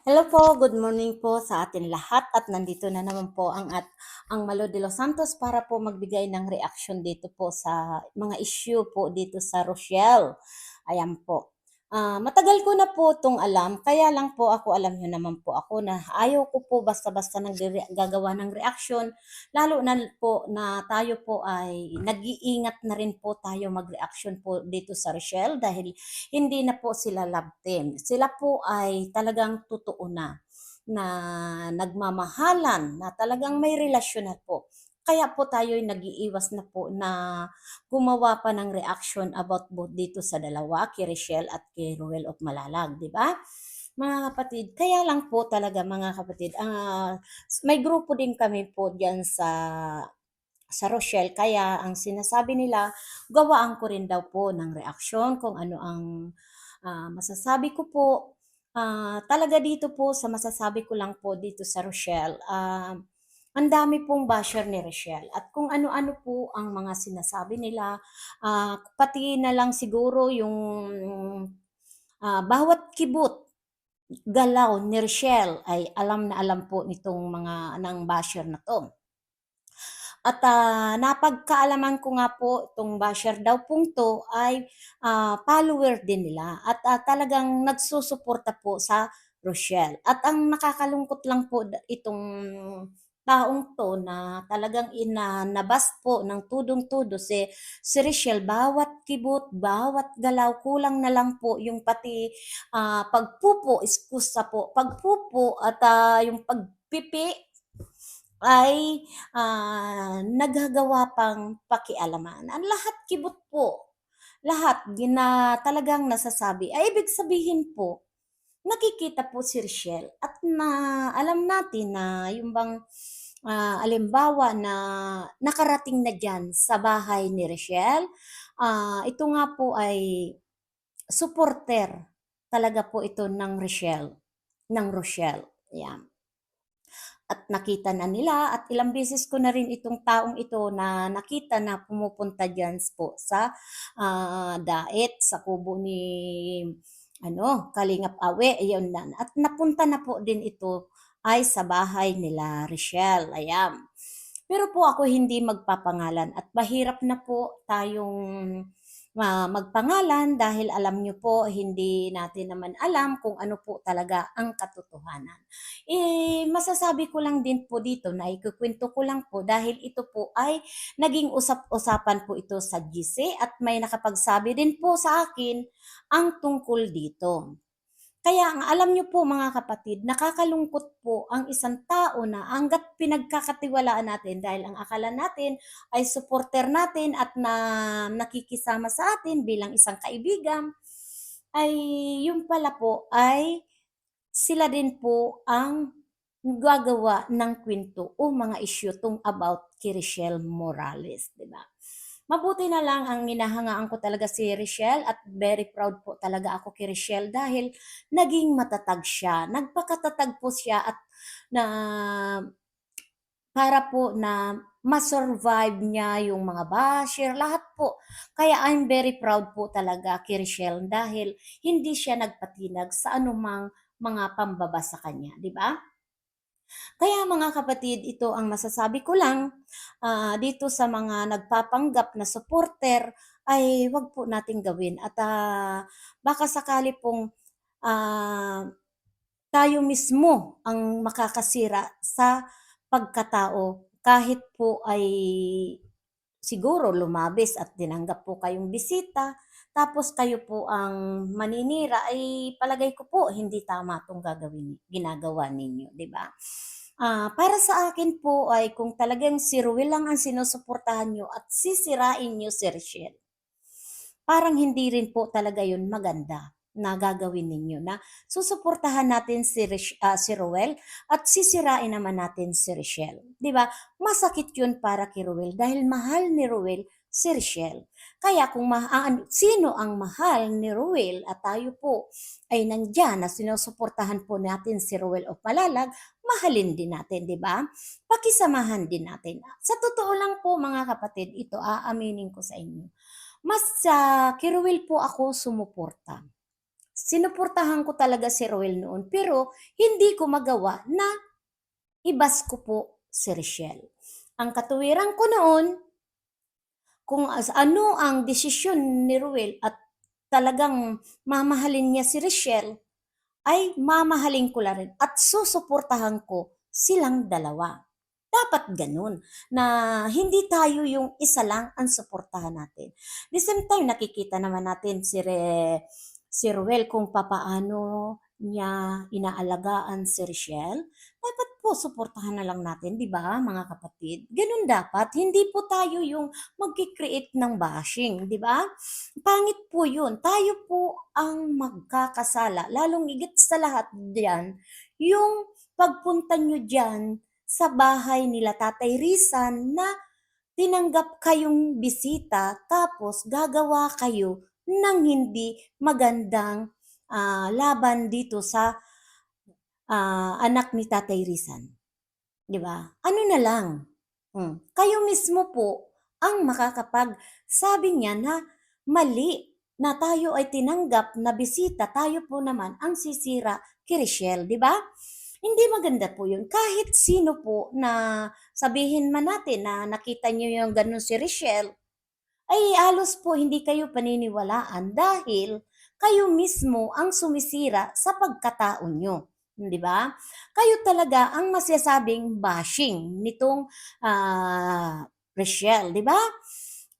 Hello po, good morning po sa atin lahat at nandito na naman po ang at ang Malo de los Santos para po magbigay ng reaction dito po sa mga issue po dito sa Rochelle. Ayan po. Ah, matagal ko na po 'tong alam, kaya lang po ako alam niyo naman po ako na ayaw ko po basta-basta nagre gagawa ng reaksyon, lalo na po na tayo po ay nag-iingat na rin po tayo mag-reaksyon po dito sa Rochelle dahil hindi na po sila love team. Sila po ay talagang totoo na, na nagmamahalan, na talagang may relasyon na po. Kaya po tayo'y nag-iiwas na po na gumawa pa ng reaction about both dito sa dalawa, kay Rochelle at kay Ruel of Malalag, di ba? Mga kapatid, kaya lang po talaga mga kapatid, ah, may grupo din kami po diyan sa sa Rochelle kaya ang sinasabi nila, gawaan ko rin daw po ng reaksyon kung ano ang ah, masasabi ko po. Ah, talaga dito po sa masasabi ko lang po dito sa Rochelle, ah, ang dami pong basher ni Rochelle at kung ano-ano po ang mga sinasabi nila, ah, pati na lang siguro yung ah, bawat kibot, galaw ni Rochelle ay alam na alam po nitong mga ng basher na 'to. At, ah, napagkaalaman ko nga po itong basher daw pong 'to ay, ah, follower din nila at, ah, talagang nagsusuporta po sa Rochelle. At ang nakakalungkot lang po itong taong 'to na talagang inanabas po ng tudong-tudo si si Rochelle, bawat kibot, bawat galaw, kulang na lang po yung pati, ah, pagpupo, iskusa po, pagpupo at, ah, yung pagpipi ay, ah, naggagawa pang pakialaman. Ang lahat kibot po, lahat gina talagang nasasabi. Ay ibig sabihin po, nakikita po si Rochelle at na alam natin na yung bang, ah, halimbawa na nakarating na diyan sa bahay ni Rochelle, ah, ito nga po ay suporter talaga po ito ng Rochelle, ng Rochelle, 'yan. At nakita na nila at ilang beses ko na rin itong taong ito na nakita na pumupunta diyan po sa, ah, daet sa kubo ni ano, Kalingap Awe, ayun na at napunta na po din ito ay sa bahay nila Rochelle, ayan. Pero po ako hindi magpapangalan at mahirap na po tayong ma magpangalan dahil alam niyo po hindi natin naman alam kung ano po talaga ang katotohanan. Eh, masasabi ko lang din po dito na ikukuwento ko lang po dahil ito po ay naging usap-usapan po ito sa GC at may nakapagsabi din po sa akin ang tungkol dito. Kaya ang alam niyo po mga kapatid, nakakalungkot po ang isang tao na hangga't pinagkakatiwalaan natin dahil ang akala natin ay supporter natin at na nakikisama sa atin bilang isang kaibigan, ay yun pala po ay sila din po ang gagawa ng kwento o mga issue tung about kay Rochelle Morales, 'di ba? Mabuti na lang ang hinahangaan ko talaga si Rochelle at very proud po talaga ako kay Rochelle dahil naging matatag siya. Nagpakatatag po siya at na para po na ma-survive niya yung mga basher, lahat po. Kaya I'm very proud po talaga kay Rochelle dahil hindi siya nagpatinag sa anumang mga pambaba sa kanya, 'di ba? Kaya mga kapatid, ito ang masasabi ko lang, ah, dito sa mga nagpapanggap na supporter ay wag po nating gawin. At, ah, baka sakali pong, ah, tayo mismo ang makakasira sa pagkatao kahit po ay siguro lumabis at tinanggap po kayong bisita, tapos kayo po ang maninira, ay palagay ko po hindi tama 'tong gagawin ginagawa ninyo, 'di ba? Ah, para sa akin po ay kung talagang si Ruel lang ang sinusuportahan niyo at sisirain niyo si Rochelle, parang hindi rin po talaga yun maganda na gagawin ninyo na susuportahan natin si Rish ah, si Ruel at sisirain naman natin si Rochelle, 'di ba? Masakit yun para kay Ruel dahil mahal ni Ruel si Rochelle. Kaya kung ma ah, sino ang mahal ni Ruel at tayo po ay nandiyan na sinusuportahan po natin si Ruel of Malalag, mahalin din natin, 'di ba? Pakisamahan din natin. Sa totoo lang po mga kapatid, ito aaminin ko sa inyo, mas sa Ruel po ako sumuporta. sinuportahan ko talaga si Ruel noon pero hindi ko magawa na ibas ko po si Richelle. Ang katuwiran ko noon, kung as ano ang desisyon ni Ruel at talagang mamahalin niya si Richelle, ay mamahalin ko la rin at susuportahan ko silang dalawa. Dapat ganun, na hindi tayo yung isa lang ang suportahan natin. The same time, nakikita naman natin si, Re, si Ruel kung papaano niya inaalagaan si Richelle. Dapat po, suportahan na lang natin, di ba, mga kapatid? Ganun dapat. Hindi po tayo yung magkikreate ng bashing, di ba? Pangit po yun. Tayo po ang magkakasala. Lalong igit sa lahat diyan, yung pagpunta nyo dyan sa bahay nila Tatay Rizan na tinanggap kayong bisita tapos gagawa kayo ng hindi magandang ah, laban dito sa ah, anak ni Tatay Rizan. 'Di ba? Ano na lang. Hmm. Kayo mismo po ang makakapag sabi niya na mali na tayo ay tinanggap na bisita, tayo po naman ang sisira kay Richelle, 'di ba? Hindi maganda po yun. Kahit sino po na sabihin man natin na nakita niyo yung ganun si Richelle, ay halos po hindi kayo paniniwalaan dahil kayo mismo ang sumisira sa pagkatao nyo. Di ba? Kayo talaga ang masasabing bashing nitong ah, Richelle, di ba?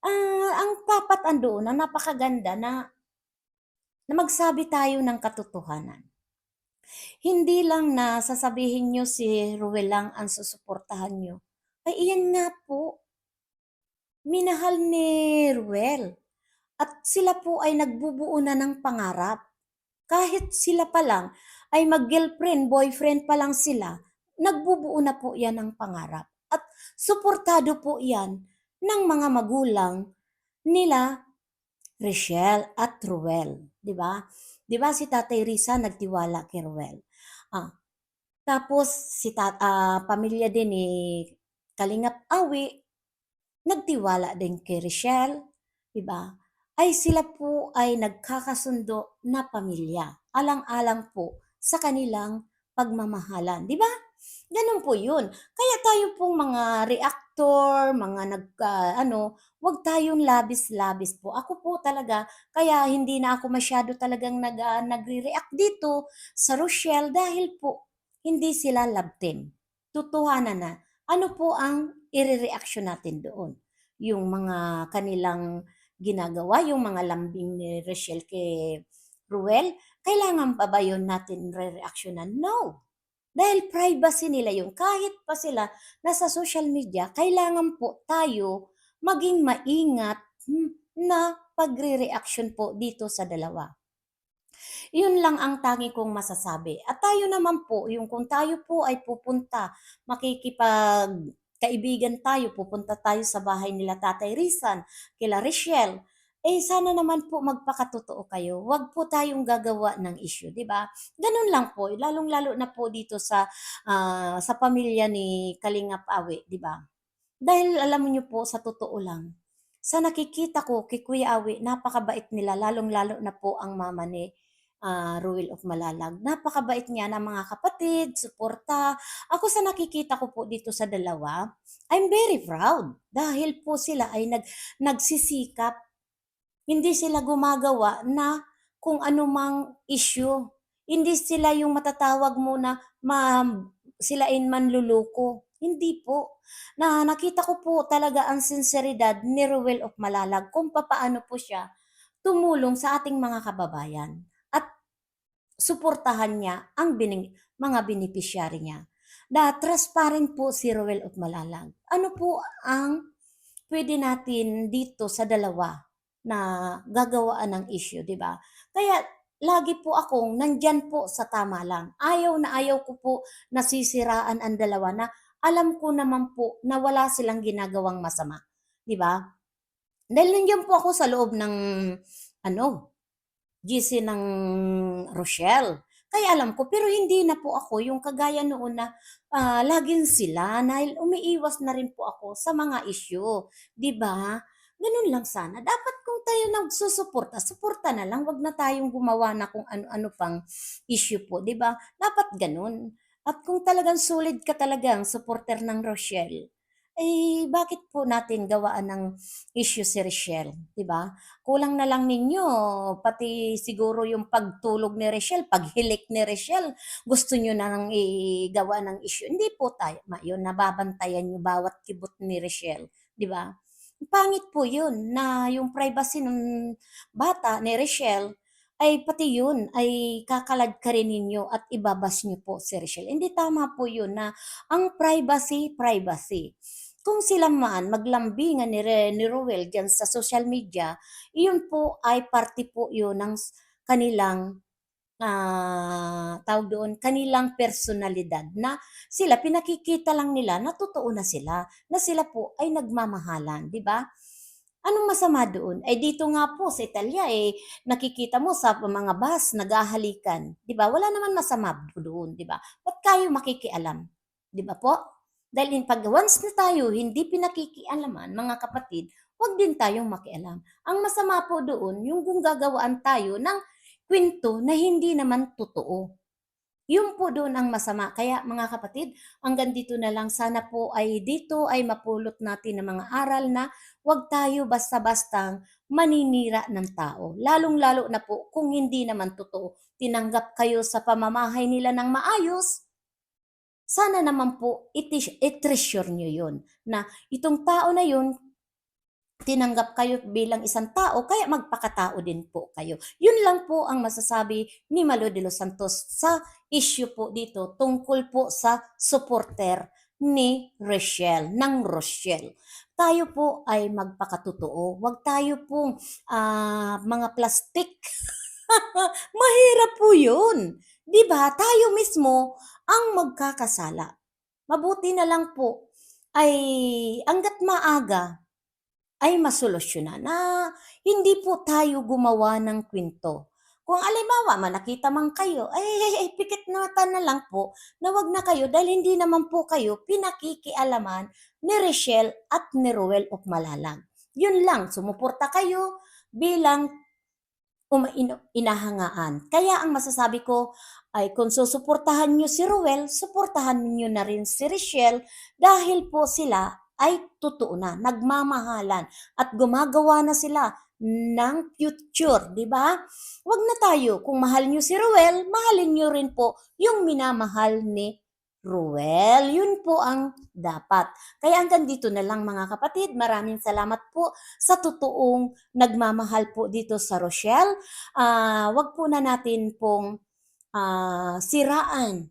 Ah, ang dapat andoon na napakaganda na, na magsabi tayo ng katotohanan. Hindi lang na sasabihin nyo si Ruel lang ang susuportahan nyo. Ay iyan nga po, minahal ni Ruel. At sila po ay nagbubuo na ng pangarap. Kahit sila pa lang ay mag-girlfriend, boyfriend pa lang sila, nagbubuo na po yan ng pangarap. At suportado po yan ng mga magulang nila Richelle at Ruel, 'di ba? 'Di ba si Tatay Risa nagtiwala kay Ruel. Ah, tapos si tat ah, pamilya din ni Kalingap Awi nagtiwala din kay Richelle, 'di ba? Ay sila po ay nagkakasundo na pamilya. Alang-alang po sa kanilang pagmamahalan, 'di ba? Ganun po 'yun. Kaya tayo pong mga reactor, mga nag ah, ano, wag tayong labis-labis po. Ako po talaga kaya hindi na ako masyado talagang nag ah, nagre-react dito sa Rochelle dahil po hindi sila love team. Totohanan na. Ano po ang ire-reaction natin doon? Yung mga kanilang ginagawa, yung mga lambing ni Rochelle kay Ruel, kailangan pa ba yun natin re-reactionan? No. Dahil privacy nila yung kahit pa sila nasa social media, kailangan po tayo maging maingat hmm, na pagre-reaction po dito sa dalawa. Yun lang ang tangi kong masasabi. At tayo naman po, yung kung tayo po ay pupunta, makikipag kaibigan tayo, pupunta tayo sa bahay nila Tatay Rizan, kila Richelle, eh sana naman po magpakatotoo kayo. Huwag po tayong gagawa ng issue, 'di ba? Ganun lang po, lalong-lalo na po dito sa ah, sa pamilya ni Kalingap Awi, 'di ba? Dahil alam niyo po sa totoo lang, sa nakikita ko kay Kuya Awi, napakabait nila, lalong-lalo na po ang mama ni ah, Ruel of Malalag. Napakabait niya ng mga kapatid, suporta. Ako sa nakikita ko po dito sa dalawa, I'm very proud dahil po sila ay nag, nagsisikap hindi sila gumagawa na kung anumang issue. Hindi sila yung matatawag mo na ma, sila in manluloko. Hindi po. Na nakita ko po talaga ang sinseridad ni Ruel of Malalag kung papaano po siya tumulong sa ating mga kababayan at suportahan niya ang bining, mga beneficiary niya. Na transparent po si Ruel of Malalag. Ano po ang pwede natin dito sa dalawa na gagawaan ng issue, 'di ba? Kaya lagi po akong nandyan po sa tama lang. Ayaw na ayaw ko po nasisiraan ang dalawa na alam ko naman po na wala silang ginagawang masama, 'di ba? Dahil nandiyan po ako sa loob ng ano, GC ng Rochelle. Kaya alam ko, pero hindi na po ako yung kagaya noon na ah, laging sila dahil umiiwas na rin po ako sa mga issue, 'di ba? Ganun lang sana. Dapat kung tayo nagsusuporta, suporta na lang, 'wag na tayong gumawa na kung ano-ano pang issue po, 'di ba? Dapat ganun. At kung talagang solid ka talagang supporter ng Rochelle, eh, bakit po natin gawaan ng issue si Rochelle, 'di ba? Kulang na lang ninyo pati siguro yung pagtulog ni Rochelle, paghilik ni Rochelle, gusto niyo na ng igawa ng issue. Hindi po tama yun, nababantayan niyo bawat kibot ni Rochelle, 'di ba? Pangit po yun na yung privacy ng bata ni Rochelle ay pati yun ay kakalagkarin ninyo at ibabash niyo po si Rochelle. Hindi tama po yun na ang privacy, privacy. Kung sila man maglambingan ni, Re, ni Ruel dyan sa social media, iyon po ay parte po yun ng kanilang ah, tawag doon, kanilang personalidad na sila pinakikita lang nila na totoo na sila, na sila po ay nagmamahalan, 'di ba? Anong masama doon? Eh dito nga po sa Italia eh nakikita mo sa mga bus naghahalikan, 'di ba? Wala naman masama doon, 'di ba? Ba't kayo makikialam? 'Di ba po? Dahil in- pag once na tayo hindi pinakikialaman, mga kapatid, huwag din tayong makialam. Ang masama po doon, yung kung gagawaan tayo ng kwento na hindi naman totoo. Yun po doon ang masama. Kaya mga kapatid, hanggang dito na lang. Sana po ay dito ay mapulot natin ng mga aral na huwag tayo basta-bastang maninira ng tao. Lalong-lalo na po kung hindi naman totoo. Tinanggap kayo sa pamamahay nila ng maayos, sana naman po iti- i-treasure nyo yun. Na itong tao na yun, tinanggap kayo bilang isang tao, kaya magpakatao din po kayo. Yun lang po ang masasabi ni Malo de los Santos sa issue po dito tungkol po sa supporter ni Rochelle, ng Rochelle. Tayo po ay magpakatotoo. Huwag tayo pong ah, mga plastic. Mahirap po yun. 'Di ba? Tayo mismo ang magkakasala. Mabuti na lang po ay hangga't maaga ay masolusyonan na hindi po tayo gumawa ng kwento. Kung alimbawa man nakita man kayo, ay, ay, ay pikit na mata na lang po na wag na kayo dahil hindi naman po kayo pinakikialaman ni Rochelle at ni Ruel of. Yun lang, sumuporta kayo bilang inahangaan. Kaya ang masasabi ko ay kung susuportahan nyo si Ruel, suportahan nyo na rin si Rochelle dahil po sila ay totoo na, nagmamahalan at gumagawa na sila ng future, di ba? Huwag na tayo, kung mahal nyo si Ruel, mahalin nyo rin po yung minamahal ni Ruel. Yun po ang dapat. Kaya hanggang dito na lang mga kapatid. Maraming salamat po sa totoong nagmamahal po dito sa Rochelle. Ah, wag po na natin pong ah, siraan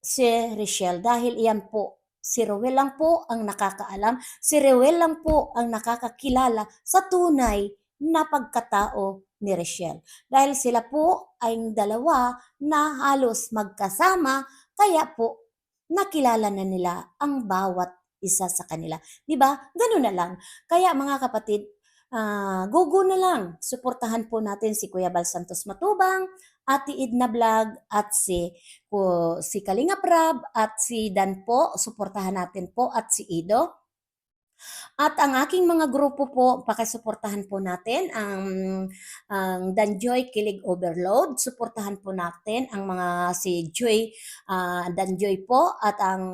si Rochelle dahil iyan po Si Rowel lang po ang nakakaalam, si Rowel lang po ang nakakakilala sa tunay na pagkatao ni Rochelle. Dahil sila po ay dalawa na halos magkasama, kaya po nakilala na nila ang bawat isa sa kanila. 'Di ba? Ganun na lang. Kaya mga kapatid, ah, go-go na lang. Suportahan po natin si Kuya Bal Santos Matubang, Ate Idna Vlog at si ko si Kalinga Prab at si Dan po, suportahan natin po at si Ido. At ang aking mga grupo po, pakisuportahan po natin ang, ang Danjoy Kilig Overload. Suportahan po natin ang mga si Joy ah, Danjoy po at ang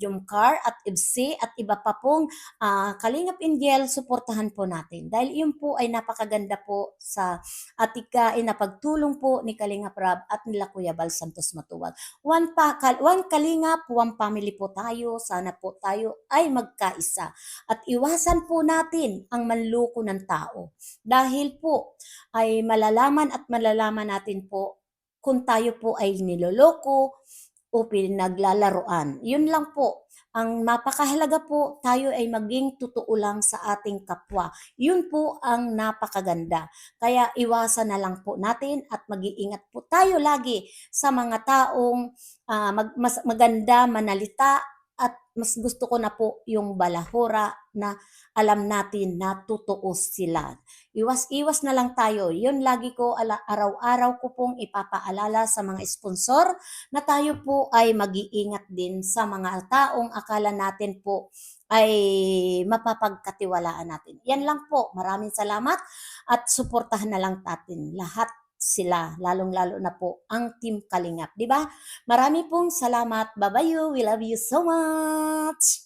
Jumcar at Ibsi at iba pa pong ah, Kalingap Angel, suportahan po natin. Dahil yun po ay napakaganda po sa atikain na pagtulong po ni Kalingap Rab at nila Kuya Bal Santos Matuwag. One, pa, one Kalingap, one family po tayo. Sana po tayo ay magkaisa at iwasan po natin ang manloko ng tao. Dahil po ay malalaman at malalaman natin po kung tayo po ay niloloko o pinaglalaroan. Yun lang po. Ang mapakahalaga po, tayo ay maging totoo lang sa ating kapwa. Yun po ang napakaganda. Kaya iwasan na lang po natin at mag-iingat po tayo lagi sa mga taong ah, mag, mas, maganda manalita mas gusto ko na po yung balahura na alam natin na totoo sila. Iwas-iwas na lang tayo. Yun lagi ko araw-araw ko pong ipapaalala sa mga sponsor na tayo po ay mag-iingat din sa mga taong akala natin po ay mapapagkatiwalaan natin. Yan lang po. Maraming salamat at suportahan na lang natin lahat sila, lalong-lalo na po ang Team Kalingap, di ba? Marami pong salamat. You. We love you so much.